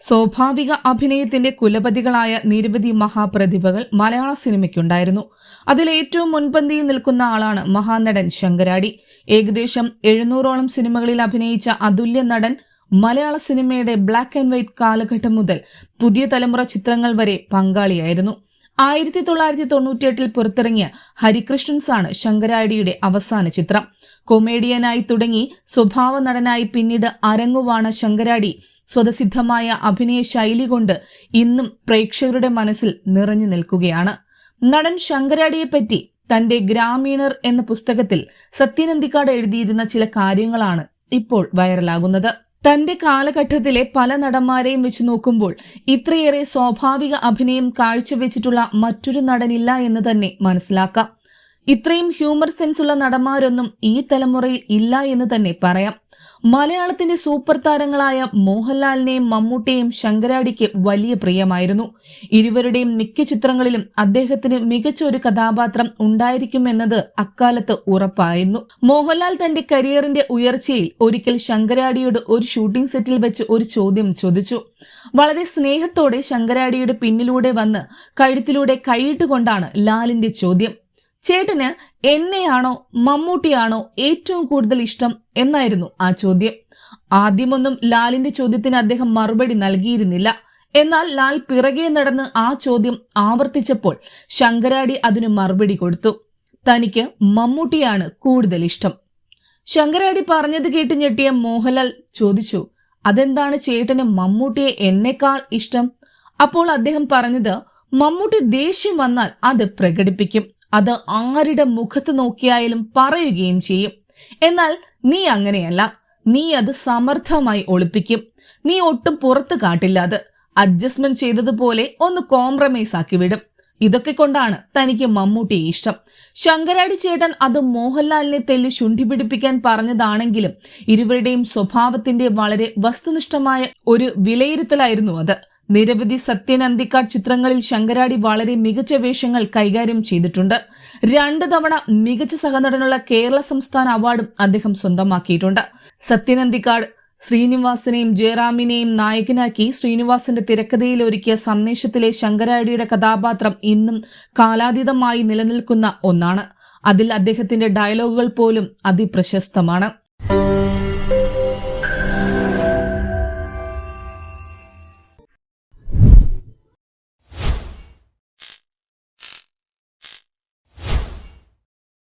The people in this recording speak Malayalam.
സ്വാഭാവിക അഭിനയത്തിന്റെ കുലപതികളായ നിരവധി മഹാപ്രതിഭകൾ മലയാള സിനിമയ്ക്കുണ്ടായിരുന്നു. അതിൽ ഏറ്റവും മുൻപന്തിയിൽ നിൽക്കുന്ന ആളാണ് മഹാനടൻ ശങ്കരാടി. ഏകദേശം എഴുന്നൂറോളം സിനിമകളിൽ അഭിനയിച്ച അതുല്യ നടൻ മലയാള സിനിമയുടെ ബ്ലാക്ക് ആൻഡ് വൈറ്റ് കാലഘട്ടം മുതൽ പുതിയ തലമുറ ചിത്രങ്ങൾ വരെ പങ്കാളിയായിരുന്നു. ആയിരത്തി തൊള്ളായിരത്തി തൊണ്ണൂറ്റിയെട്ടിൽ പുറത്തിറങ്ങിയ ഹരികൃഷ്ണൻസ് ആണ് ശങ്കരാടിയുടെ അവസാന ചിത്രം. കൊമേഡിയനായി തുടങ്ങി സ്വഭാവ നടനായി പിന്നീട് അരങ്ങുവാണ് ശങ്കരാടി സ്വതസിദ്ധമായ അഭിനയ ശൈലി കൊണ്ട് ഇന്നും പ്രേക്ഷകരുടെ മനസ്സിൽ നിറഞ്ഞു നിൽക്കുകയാണ്. നടൻ ശങ്കരാടിയെപ്പറ്റി തന്റെ ഗ്രാമീണർ എന്ന പുസ്തകത്തിൽ സത്യനന്ദിക്കാട് എഴുതിയിരുന്ന ചില കാര്യങ്ങളാണ് ഇപ്പോൾ വൈറലാകുന്നത്. തന്റെ കാലഘട്ടത്തിലെ പല നടന്മാരെയും വെച്ച് നോക്കുമ്പോൾ ഇത്രയേറെ സ്വാഭാവിക അഭിനയം കാഴ്ചവെച്ചിട്ടുള്ള മറ്റൊരു നടനില്ല എന്ന് തന്നെ മനസ്സിലാക്കാം. ഇത്രയും ഹ്യൂമർ സെൻസ് ഉള്ള നടന്മാരൊന്നും ഈ തലമുറയിൽ ഇല്ല എന്ന് തന്നെ പറയാം. മലയാളത്തിന്റെ സൂപ്പർ താരങ്ങളായ മോഹൻലാലിനെയും മമ്മൂട്ടിയെയും ശങ്കരാടിക്ക് വലിയ പ്രിയമായിരുന്നു. ഇരുവരുടെയും മിക്ക ചിത്രങ്ങളിലും അദ്ദേഹത്തിന് മികച്ച ഒരു കഥാപാത്രം ഉണ്ടായിരിക്കുമെന്നത് അക്കാലത്ത് ഉറപ്പായിരുന്നു. മോഹൻലാൽ തന്റെ കരിയറിന്റെ ഉയർച്ചയിൽ ഒരിക്കൽ ശങ്കരാടിയോട് ഒരു ഷൂട്ടിംഗ് സെറ്റിൽ വെച്ച് ഒരു ചോദ്യം ചോദിച്ചു. വളരെ സ്നേഹത്തോടെ ശങ്കരാടിയുടെ പിന്നിലൂടെ വന്ന് കഴുത്തിലൂടെ കൈയിട്ടുകൊണ്ടാണ് ലാലിന്റെ ചോദ്യം. ചേട്ടന് എന്നെയാണോ മമ്മൂട്ടിയാണോ ഏറ്റവും കൂടുതൽ ഇഷ്ടം എന്നായിരുന്നു ആ ചോദ്യം. ആദ്യമൊന്നും ലാലിന്റെ ചോദ്യത്തിന് അദ്ദേഹം മറുപടി നൽകിയിരുന്നില്ല. എന്നാൽ ലാൽ പിറകെ നടന്ന് ആ ചോദ്യം ആവർത്തിച്ചപ്പോൾ ശങ്കരാടി അതിന് മറുപടി കൊടുത്തു. തനിക്ക് മമ്മൂട്ടിയാണ് കൂടുതൽ ഇഷ്ടം. ശങ്കരാടി പറഞ്ഞത് കേട്ട് ഞെട്ടിയ മോഹൻലാൽ ചോദിച്ചു അതെന്താണ് ചേട്ടന് മമ്മൂട്ടിയെ എന്നെക്കാൾ ഇഷ്ടം? അപ്പോൾ അദ്ദേഹം പറഞ്ഞത് മമ്മൂട്ടി ദേഷ്യം വന്നാൽ അത് പ്രകടിപ്പിക്കും. അത് ആരുടെ മുഖത്ത് നോക്കിയായാലും പറയുകയും ചെയ്യും. എന്നാൽ നീ അങ്ങനെയല്ല. നീ അത് സമർത്ഥമായി ഒളിപ്പിക്കും. നീ ഒട്ടും പുറത്ത് കാട്ടില്ല അത്. അഡ്ജസ്റ്റ്മെന്റ് ചെയ്തതുപോലെ ഒന്ന് കോംപ്രമൈസ് ആക്കി വിടും. ഇതൊക്കെ കൊണ്ടാണ് തനിക്ക് മമ്മൂട്ടി ഇഷ്ടം. ശങ്കരാടി ചേട്ടൻ അത് മോഹൻലാലിനെ തെല്ലി ശുണ്ഠി പിടിപ്പിക്കാൻ പറഞ്ഞതാണെങ്കിലും ഇരുവരുടെയും സ്വഭാവത്തിന്റെ വളരെ വസ്തുനിഷ്ഠമായ ഒരു വിലയിരുത്തലായിരുന്നു അത്. നിരവധി സത്യൻ ചിത്രങ്ങളിൽ ശങ്കരാടി വളരെ മികച്ച വേഷങ്ങൾ കൈകാര്യം ചെയ്തിട്ടുണ്ട്. രണ്ട് തവണ മികച്ച സഹനടനുള്ള കേരള സംസ്ഥാന അവാർഡും അദ്ദേഹം സ്വന്തമാക്കിയിട്ടുണ്ട്. സത്യൻ അന്തിക്കാട് ശ്രീനിവാസനെയും ജയറാമിനെയും നായകനാക്കി ശ്രീനിവാസന്റെ തിരക്കഥയിൽ ഒരുക്കിയ സന്ദേശത്തിലെ ശങ്കരാടിയുടെ കഥാപാത്രം ഇന്നും കാലാതീതമായി നിലനിൽക്കുന്ന ഒന്നാണ്. അതിൽ അദ്ദേഹത്തിന്റെ ഡയലോഗുകൾ പോലും അതിപ്രശസ്തമാണ്.